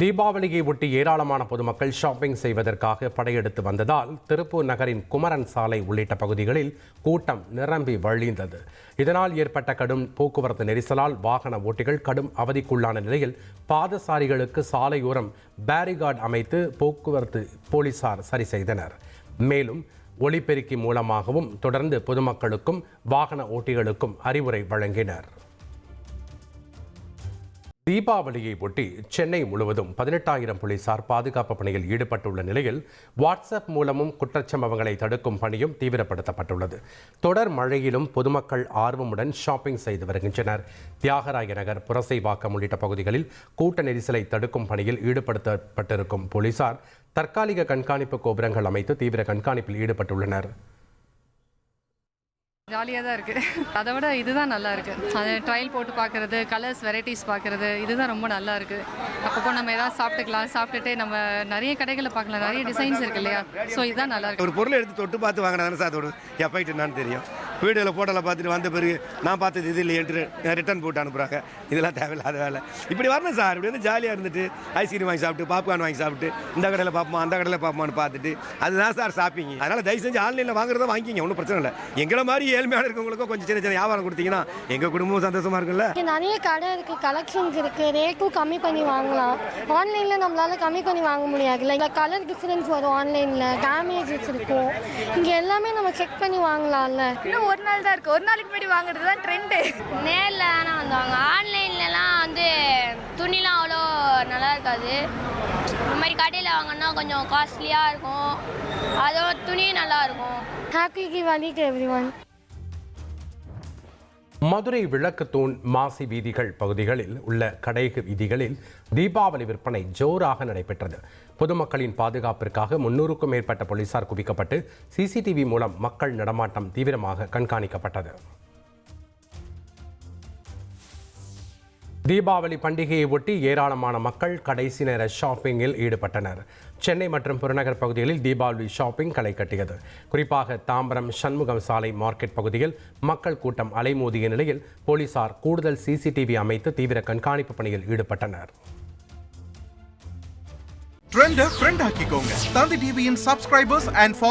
தீபாவளியை ஒட்டி ஏராளமான பொதுமக்கள் ஷாப்பிங் செய்வதற்காக படையெடுத்து வந்ததால் திருப்பூர் நகரின் குமரன் சாலை உள்ளிட்ட பகுதிகளில் கூட்டம் நிரம்பி வழிந்தது. இதனால் ஏற்பட்ட கடும் போக்குவரத்து நெரிசலால் வாகன ஓட்டிகள் கடும் அவதிக்குள்ளான நிலையில் பாதசாரிகளுக்கு சாலையோரம் பேரிகார்டு அமைத்து போக்குவரத்து போலீசார் சரி செய்தனர். மேலும் ஒளிபெருக்கி மூலமாகவும் தொடர்ந்து பொதுமக்களுக்கும் வாகன ஓட்டிகளுக்கும் அறிவுரை வழங்கினர். தீபாவளியை ஒட்டி சென்னை முழுவதும் பதினெட்டாயிரம் போலீசார் பாதுகாப்பு பணியில் ஈடுபட்டுள்ள நிலையில் வாட்ஸ்அப் மூலமும் குற்றச்சம்பவங்களை தடுக்கும் பணியும் தீவிரப்படுத்தப்பட்டுள்ளது. தொடர் மழையிலும் பொதுமக்கள் ஆர்வமுடன் ஷாப்பிங் செய்து வருகின்றனர். தியாகராய நகர் புரசைவாக்கம் உள்ளிட்ட பகுதிகளில் கூட்ட நெரிசலை தடுக்கும் பணியில் ஈடுபடுத்தப்பட்டிருக்கும் போலீசார் தற்காலிக கண்காணிப்பு கோபுரங்கள் அமைத்து தீவிர கண்காணிப்பில் ஈடுபட்டுள்ளனர். ஜாலியாக தான் இருக்குது அதை விட இதுதான் நல்லா இருக்குது அது ட்ரையல் போட்டு பார்க்குறது கலர்ஸ் வெரைட்டிஸ் பார்க்குறது இதுதான் ரொம்ப நல்லா இருக்குது அப்பப்போ நம்ம ஏதாவது சாப்பிட்டுக்கலாம். சாப்பிட்டுட்டு நம்ம நிறைய கடைகளை பார்க்கலாம். நிறைய டிசைன்ஸ் இருக்கு இல்லையா? ஸோ இதுதான் நல்லா இருக்கு. ஒரு பொருள் எடுத்து தொட்டு பார்த்து வாங்கினா சார் அதோட எஃபெக்ட் என்னன்னு தெரியும். வீடியோவில் ஃபோட்டோவில் பார்த்துட்டு வந்த பிறகு நான் பார்த்தது இது இல்லையன்ட்டு ரிட்டர்ன் போட்டு அனுப்புகிறாங்க இதெல்லாம் தேவையில்லாத வேலை. இப்படி வரணும் சார். இப்படி வந்து ஜாலியாக இருந்துட்டு ஐஸ்கிரீம் வாங்கி சாப்பிட்டு பாப்கார்ன் வாங்கி சாப்பிட்டு இந்த கடையில் பார்ப்போம் அந்த கடையில் பார்ப்போம்னு பார்த்துட்டு அதுதான் சார் ஷாப்பிங் அதனால் தயவு செஞ்சு ஆன்லைனில் வாங்குறத வாங்கிக்கிங்க. ஒன்றும் பிரச்சனை இல்லை. எங்களை மாதிரி ஏழ்மையான இருக்கவங்களுக்கும் கொஞ்சம் சின்ன சின்ன வியாபாரம் கொடுத்தீங்கன்னா எங்கள் குடும்பமும் சந்தோஷமாக இருக்குல்ல நிறைய கடை இருக்குது கலெக்ஷன்ஸ் இருக்குது ரேட்டும் கம்மி பண்ணி வாங்கலாம். ஆன்லைன்ல நம்மளால கம்மி பண்ணி வாங்க முடியாதுல்ல இந்த கலர் டிஃப்ரென்ஸ் வரும் ஆன்லைன்ல டேமேஜஸ் இருக்கும். இங்கே எல்லாமே நம்ம செக் பண்ணி வாங்கலாம்ல. இன்னும் ஒரு நாள் தான் இருக்கு. ஒரு நாளைக்கு முன்னாடி வாங்குறது தான் ட்ரெண்டு நேரில் தானே வந்தாங்க ஆன்லைன்லலாம் வந்து துணிலாம் அவ்வளோ நல்லா இருக்காது. இந்த மாதிரி கடையில் வாங்கினா கொஞ்சம் காஸ்ட்லியாக இருக்கும். அதோட துணியும் நல்லா இருக்கும். Happy Deepavali to everyone Madurai Vilakkuthoon Masi வீதிகள் பகுதிகளில் உள்ள கடைகு வீதிகளில் தீபாவளி விற்பனை ஜோராக நடைபெற்றது. பொதுமக்களின் பாதுகாப்பிற்காக முன்னூறுக்கும் மேற்பட்ட போலீசார் குவிக்கப்பட்டு சிசிடிவி மூலம் மக்கள் நடமாட்டம் தீவிரமாக கண்காணிக்கப்பட்டது. தீபாவளி பண்டிகையை ஒட்டி ஏராளமான மக்கள் கடைசி நேர ஷாப்பிங்கில் ஈடுபட்டனர். சென்னை மற்றும் புறநகர் பகுதிகளில் தீபாவளி ஷாப்பிங் களை கட்டியது. குறிப்பாக தாம்பரம் சண்முகம் சாலை மார்க்கெட் பகுதியில் மக்கள் கூட்டம் அலைமோதிய நிலையில் போலீசார் கூடுதல் சிசிடிவி அமைத்து தீவிர கண்காணிப்பு பணியில் ஈடுபட்டனர். ட்ரெண்ட ஃப்ரெண்ட் ஆக்கிக்கோங்க. தந்தி டிவியின் சப்ஸ்கிரைபர்ஸ் அண்ட்